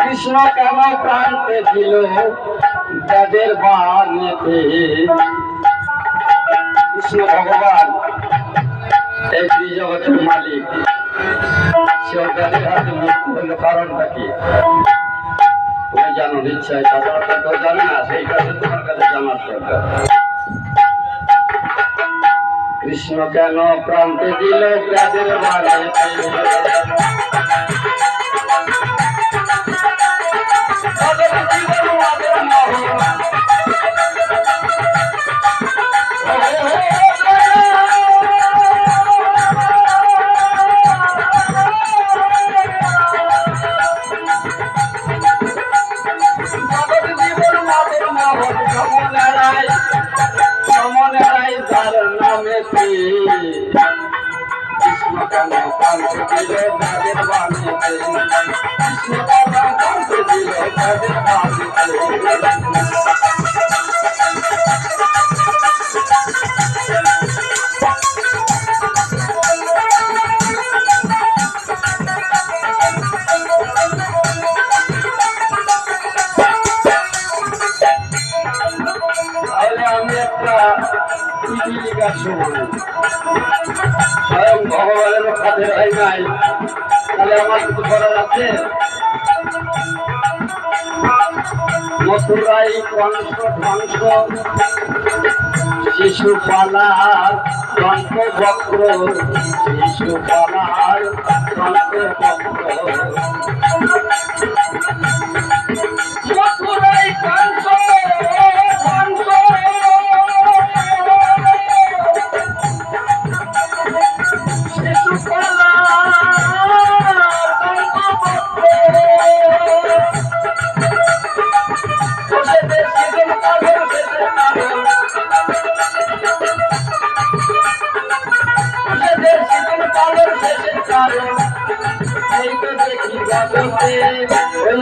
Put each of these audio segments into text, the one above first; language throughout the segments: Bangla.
কৃষ্ণ কেন প্রান্তে দিল যাদের বানেতে কৃষ্ণ ভগবান, এই জগতের মালিক, সে তাদের হাতে মৃত্যু হলো কারণটা কি? তুমি জানো না, সেই জানার দরকার। কৃষ্ণ কেন প্রান্তে দিল যাদের তাদের Thank you. স্বয়ং ভগবানের কাছে হয় নাই তাহলে আমার কিছু করার আছে মথুরাই কংস ধ্বংস শিশুপালার দন্ত বক্র শিশুপালার দন্ত বক্র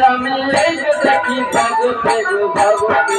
আমি এই দেখি ভগতে গো ভগতে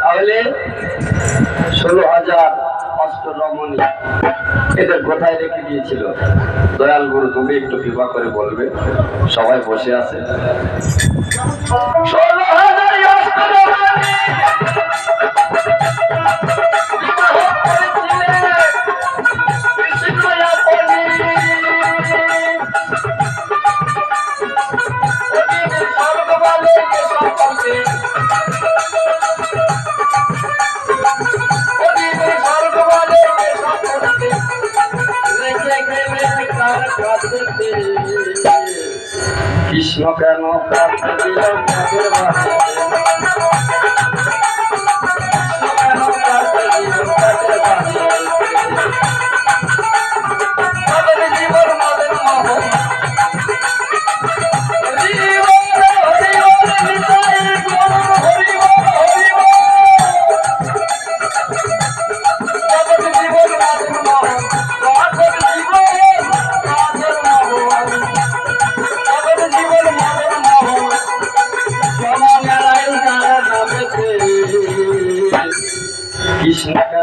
তাহলে ষোলো হাজার অষ্ট রমণী এদের কোথায় রেখে দিয়েছিল? দয়াল গুরু, তুমি একটু কৃপা করে বলবে। সবাই বসে আছে। ষোলো হাজার কৃষ্ণ কেন